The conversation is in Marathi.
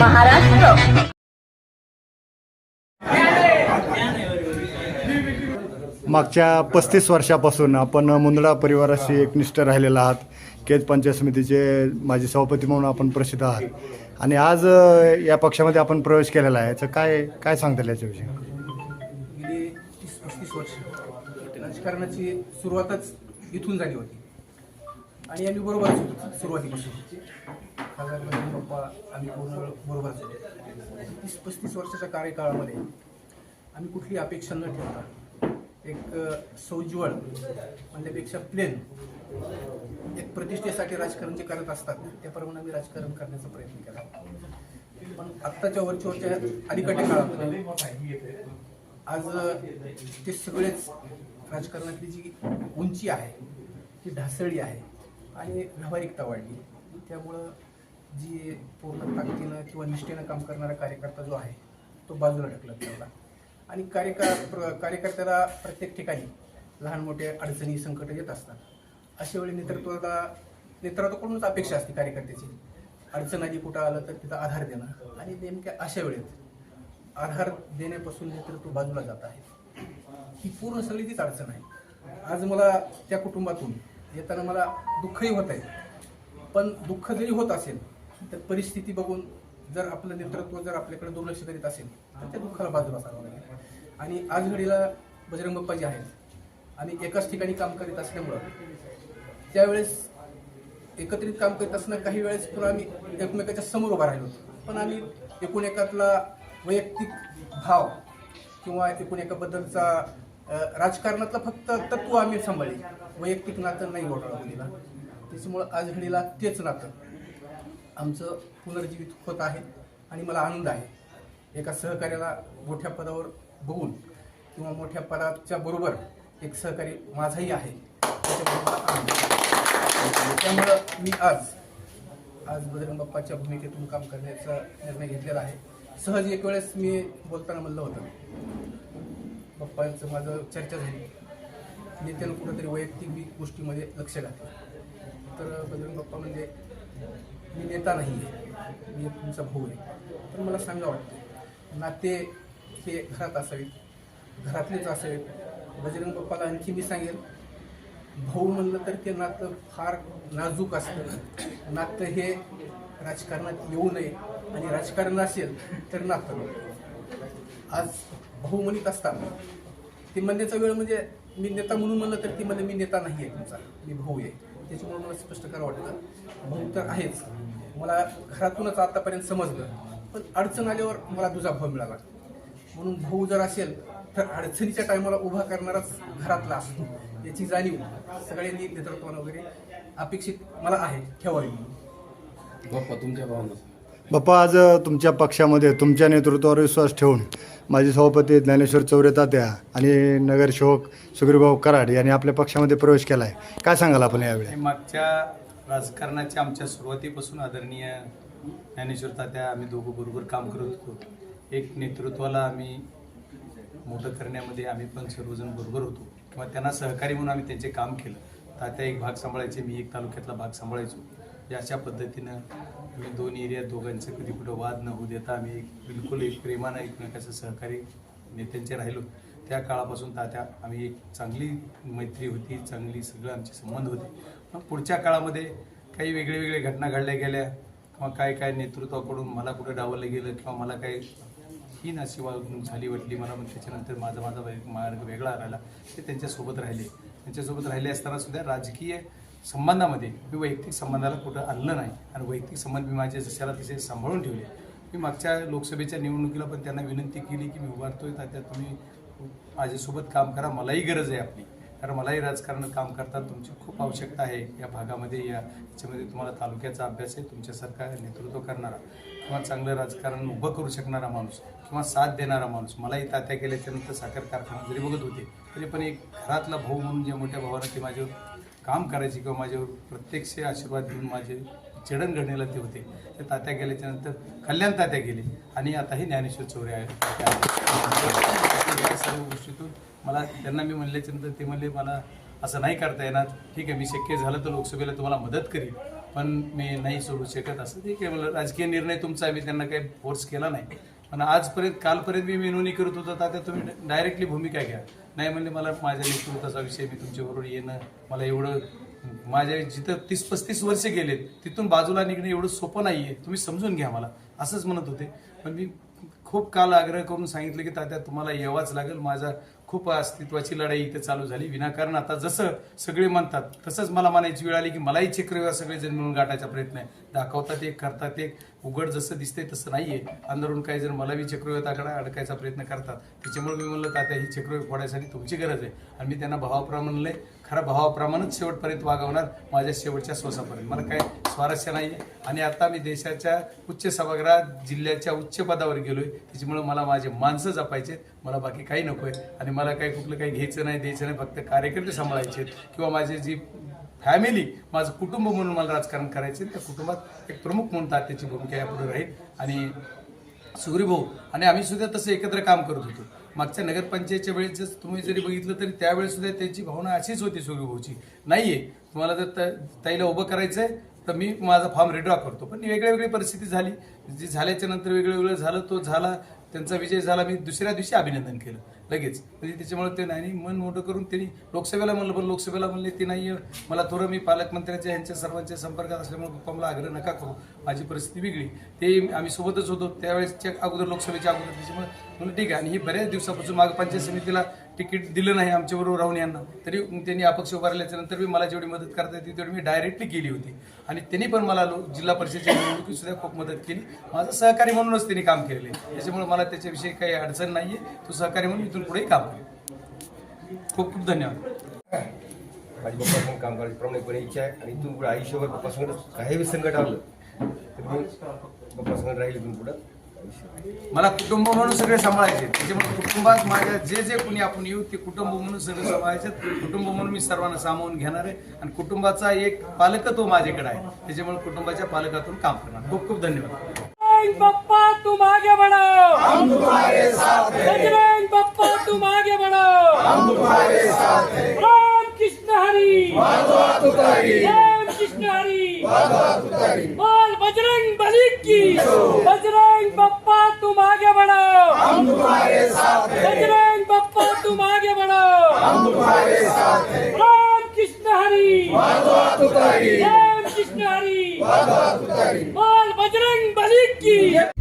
महाराष्ट्र. मागच्या पस्तीस वर्षापासून आपण मुंदडा परिवाराशी एकनिष्ठ राहिलेला आहात. केज पंचायत समितीचे माजी सभापती म्हणून आपण प्रसिद्ध आहात. आणि आज या पक्षामध्ये आपण प्रवेश केलेला आहे. याचं काय काय सांगता येईल याच्याविषयी? गेली तीस पस्तीस वर्ष. राजकारणाची सुरुवातच इथून झाली होती. आणि आम्ही बरोबरच होतो सुरुवातीपासून. खासदार पप्पा आम्ही पूर्ण वेळ बरोबरच तीस पस्तीस वर्षाच्या कार्यकाळामध्ये आम्ही कुठली अपेक्षा न ठेवता एक सौज्वळ म्हणण्यापेक्षा प्लेन एक प्रतिष्ठेसाठी राजकारण जे करत असतात त्याप्रमाणे आम्ही राजकारण करण्याचा प्रयत्न केला. पण आत्ताच्या वरच्या अलीकडच्या काळामध्ये आज ते सगळेच राजकारणातली जी उंची आहे ती ढासळी आहे आणि व्यावहारिकता वाढली. त्यामुळं जी पूर्ण ताकदीनं किंवा निष्ठेनं काम करणारा कार्यकर्ता जो आहे तो बाजूला ढकलत त्याला आणि कार्यकर प्र- कार्यकर्त्याला प्रत्येक ठिकाणी लहान मोठे अडचणी संकट येत असतात. अशा वेळी नेतृत्वाला नेतृत्वाकडूनच अपेक्षा असते कार्यकर्त्याची. अडचण आधी कुठं आलं तर तिथं आधार देणं. आणि नेमक्या अशा वेळेत आधार देण्यापासून नेतृत्व बाजूला जात आहे. ही पूर्ण सगळी तीच अडचण आहे. आज मला त्या कुटुंबातून येताना मला दुःखही होत आहे. पण दुःख जरी होत असेल तर परिस्थिती बघून जर आपलं नेतृत्व जर आपल्याकडे दुर्लक्ष करीत असेल तर त्या दुःखाला बाजूला असावं लागेल. आणि आज घडीला बजरंग बाप्पा जे आहेत आणि एकाच ठिकाणी काम करीत असल्यामुळं त्यावेळेस एकत्रित काम करत असताना काही वेळेस पुन्हा आम्ही एकमेकाच्या समोर उभा राहिलो होतो. पण आम्ही एकूण एकातला वैयक्तिक भाव किंवा एकूण एकाबद्दलचा राजकारणातलं फक्त तत्व आम्ही सांभाळले. वैयक्तिक नातं नाही ओढावलं गेलं त्याच्यामुळं आज घडीला तेच नातं. आमचं पुनर्जीवित होत आहे आणि मला आनंद आहे. एका सहकार्याला मोठ्या पदावर बघून किंवा मोठ्या पदाच्या बरोबर एक सहकारी माझाही आहे त्यामुळं मी आज आज बजरंग बाप्पाच्या भूमिकेतून काम करण्याचा निर्णय घेतलेला आहे. सहज एक वेळेस मी बोलताना म्हणलं होतं बाप्पांचं माझं चर्चा झाली. नेत्यानं कुठंतरी वैयक्तिक गोष्टीमध्ये लक्ष घातलं. तर बजरंग बाप्पा म्हणजे मी नेता नाही आहे. मी तुमचा भाऊ आहे. तर मला सांगा वाटतं नाते हे घरात असावेत घरातलेच असावेत. बजरंग बाप्पाला आणखी मी सांगेल भाऊ म्हणलं तर ते नातं फार नाजूक असतं. नातं हे राजकारणात येऊ नये आणि राजकारण असेल तर नातं आज भाऊ म्हणत असताना ते म्हणण्याचा वेळ म्हणजे मी नेता म्हणून म्हणलं तर ती म्हणजे मी नेता नाही आहे तुमचा मी भाऊ आहे. त्याच्यामुळे मला स्पष्ट करावं वाटतं भाऊ तर आहेच. मला घरातूनच आतापर्यंत समजलं. पण अडचण आल्यावर मला तुझा भाऊ मिळाला. म्हणून भाऊ जर असेल तर अडचणीच्या टायमाला उभा करणाराच घरातला असतो. याची जाणीव सगळ्यांनी नेतृत्वानं वगैरे अपेक्षित मला आहे ठेवावी. बाप्पा तुमच्या भावना. बाप्पा आज तुमच्या पक्षामध्ये तुमच्या नेतृत्वावर विश्वास ठेवून माजी सभापती ज्ञानेश्वर चौरे तात्या आणि नगरसेवक सुग्रीभाऊ कराड यांनी आपल्या पक्षामध्ये प्रवेश केला आहे काय सांगाल आपण यावेळी? मागच्या राजकारणाच्या आमच्या सुरुवातीपासून आदरणीय ज्ञानेश्वर तात्या आम्ही दोघं बरोबर काम करत होतो. एक नेतृत्वाला आम्ही मोठं करण्यामध्ये आम्ही पण सर्वजण बरोबर होतो. किंवा त्यांना सहकारी म्हणून आम्ही त्यांचे काम केलं. तात्या एक भाग सांभाळायचे मी एक तालुक्यातला भाग सांभाळायचो. अशा पद्धतीनं आम्ही दोन एरियात दोघांचे कधी कुठं वाद न होऊ देता आम्ही एक बिलकुल एक प्रेमानं एकमेकाचं सहकारी नेत्यांचे राहिलो. त्या काळापासून तात्या आम्ही एक चांगली मैत्री होती चांगली सगळं आमचे संबंध होते. पण पुढच्या काळामध्ये काही वेगळे वेगळे घटना घडल्या गेल्या किंवा काय काय नेतृत्वाकडून मला कुठं डावलं गेलं किंवा मला काही ही नाशिवा झाली वाटली मला पण त्याच्यानंतर माझा माझा मार्ग वेगळा राहिला. ते त्यांच्यासोबत राहिले. त्यांच्यासोबत राहिले असताना सुद्धा राजकीय संबंधामध्ये मी वैयक्तिक संबंधाला कुठं आणलं नाही. आणि वैयक्तिक संबंध मी माझे जशाला तसे सांभाळून ठेवले. मी मागच्या लोकसभेच्या निवडणुकीला पण त्यांना विनंती केली की मी उभारतोय तात्या तुम्ही माझ्यासोबत काम करा मलाही गरज आहे आपली. कारण मलाही राजकारणात काम करताना तुमची खूप आवश्यकता आहे. या भागामध्ये या याच्यामध्ये तुम्हाला तालुक्याचा अभ्यास आहे तुमच्यासारखा नेतृत्व करणारा किंवा चांगलं राजकारण उभं करू शकणारा माणूस किंवा साथ देणारा माणूस मलाही तात्या केल्याच्यानंतर साखर कारखाना जरी बघत होते तरी पण एक घरातला भाऊ म्हणून ज्या मोठ्या भावानं ते माझ्यावर काम करायचे किंवा माझ्यावर प्रत्यक्ष आशीर्वाद देऊन माझे जडणघडणीला ते होते. ते तात्या गेल्याच्यानंतर कल्याण तात्या गेले. आणि आता हे ज्ञानेश्वर चौरे आहे या सर्व गोष्टीतून मला त्यांना मी म्हणल्याच्यानंतर ते म्हणले मला असं नाही करता येणार. ठीक आहे मी शक्य झालं तर लोकसभेला तुम्हाला मदत करीन. पण मी नाही सोडू शकत असं ठीक आहे. मला राजकीय निर्णय तुमचा मी त्यांना काही फोर्स केला नाही. पण आजपर्यंत कालपर्यंत मी विनवणी करत होतो. तात्या तुम्ही डायरेक्टली भूमिका घ्या. नाही म्हणजे मला माझ्या नेतृत्वाचा विषय मी तुमच्याबरोबर येणं मला एवढं माझ्या जिथं तीस पस्तीस वर्ष गेलेत तिथून बाजूला निघणं एवढं सोपं नाही आहे तुम्ही समजून घ्या मला. असंच म्हणत होते. पण मी खूप काल आग्रह करून सांगितलं की तात्या तुम्हाला यावाच लागेल. माझा खूप अस्तित्वाची लढाई इथे चालू झाली. विनाकारण आता जसं सगळे म्हणतात तसंच मला म्हणायची वेळ आली की मलाही चक्रव्यूह सगळे जण मिळून गाठायचा प्रयत्न आहे. दाखवतात एक करतात एक. उघड जसं दिसतंय तसं नाहीये. अंदरून काही जण मला बी चक्रव्यूहात आकडा अडकायचा प्रयत्न करतात. त्याच्यामुळे मी म्हणलं तात्या ही चक्रव्यूह फोडायसाठी तुमची गरज आहे. आणि मी त्यांना भावाप्रमाणे खरं खरा भावाप्रमाणेच शेवटपर्यंत वागवणार माझ्या शेवटच्या श्वासापर्यंत. मला काय स्वारस्य नाही आणि आता मी देशाच्या उच्च सभागृहात जिल्ह्याच्या उच्च पदावर आहे त्याच्यामुळे मला माझे माणसं जपायचे मला बाकी काही नको आहे आणि मला काही कुठलं काही घ्यायचं नाही द्यायचं नाही फक्त कार्यकर्ते सांभाळायचे किंवा माझे जी फॅमिली माझं कुटुंब म्हणून मला राजकारण करायचे त्या कुटुंबात एक प्रमुख म्हणून तात्याची भूमिका यापुढे राहील. आणि सुग्री आणि आम्ही सुद्धा तसं एकत्र काम करत होतो. मागच्या नगरपंचायतच्या वेळेस जर तुम्ही जरी बघितलं तरी त्यावेळेस सुद्धा त्यांची भावना अशीच होती सुग्री नाही आहे तुम्हाला जर त- ताईला उभं करायचं आहे तर मी माझा फॉर्म रिड्रॉ करतो. पण वेगळ्या वेगळी परिस्थिती झाली. जी झाल्याच्यानंतर वेगळं वेगळं झालं तो झाला. त्यांचा विजय झाला. मी दुसऱ्या दिवशी अभिनंदन केलं. लगेच. म्हणजे त्याच्यामुळे ते नाही मन मोठं करून त्यांनी लोकसभेला म्हणलं पण लोकसभेला म्हणले ते नाही मला थोडं मी पालकमंत्र्यांच्या यांच्या सर्वांच्या संपर्कात असल्यामुळे पप्पा मला आग्रह नका करू. माझी परिस्थिती वेगळी ते आम्ही सोबतच होतो. त्यावेळेसच्या अगोदर लोकसभेच्या अगोदर त्याच्यामुळे म्हणलं ठीक आहे. आणि ही बऱ्याच दिवसापासून माग पंचायत समितीला तिकीट दिलं नाही आमच्याबरोबर राहून यांना. तरी त्यांनी अपक्ष उभारल्याच्या नंतर मी मला जेवढी मदत करता येते तेवढी मी डायरेक्टली केली होती. आणि त्यांनी पण मला जिल्हा परिषदेच्या निवडणुकीत सुद्धा खूप मदत केली. माझं सहकारी म्हणूनच त्यांनी काम केलेलं आहे. त्याच्यामुळे मला त्याच्याविषयी काही अडचण नाही आहे तो सहकारी म्हणून इथून पुढेही काम करेल खूप खूप धन्यवाद. माझी पण काम करायची प्रामाणिकपणे इच्छा आहे आणि इथून पुढे आयुष्यभर पप्पासंग काही संकट आलं तर मी पप्पासंग राहील इथून पुढं. मला कुटुंब म्हणून सगळे सांभाळायचे. त्याच्यामुळे कुटुंबात माझ्या जे जे कोणी आपण येऊ ते कुटुंब म्हणून सगळे सांभाळायचे. कुटुंब म्हणून मी सर्वांना सामावून घेणार आहे. आणि कुटुंबाचा एक पालकत्व माझ्याकडे आहे. त्याच्यामुळे कुटुंबाच्या पालकातून काम करणार. खूप खूप धन्यवाद. बजरंग बप्पा तुम आगे बढ़ो हम तुम्हारे साथ हैं. बजरंग बप्पा तुम आगे बढ़ो हम तुम्हारे साथ हैं. राम कृष्ण हरी. राम कृष्ण हरी. बोल बजरंग बली की. बप्पा तुम आगे बढ़ो हम तुम्हारे साथ हैं। बजरंग बप्पा तुम आगे बढ़ो हम तुम्हारे साथ हैं। राम कृष्ण हरी. राम कृष्ण हरी. बोल बजरंग बली की.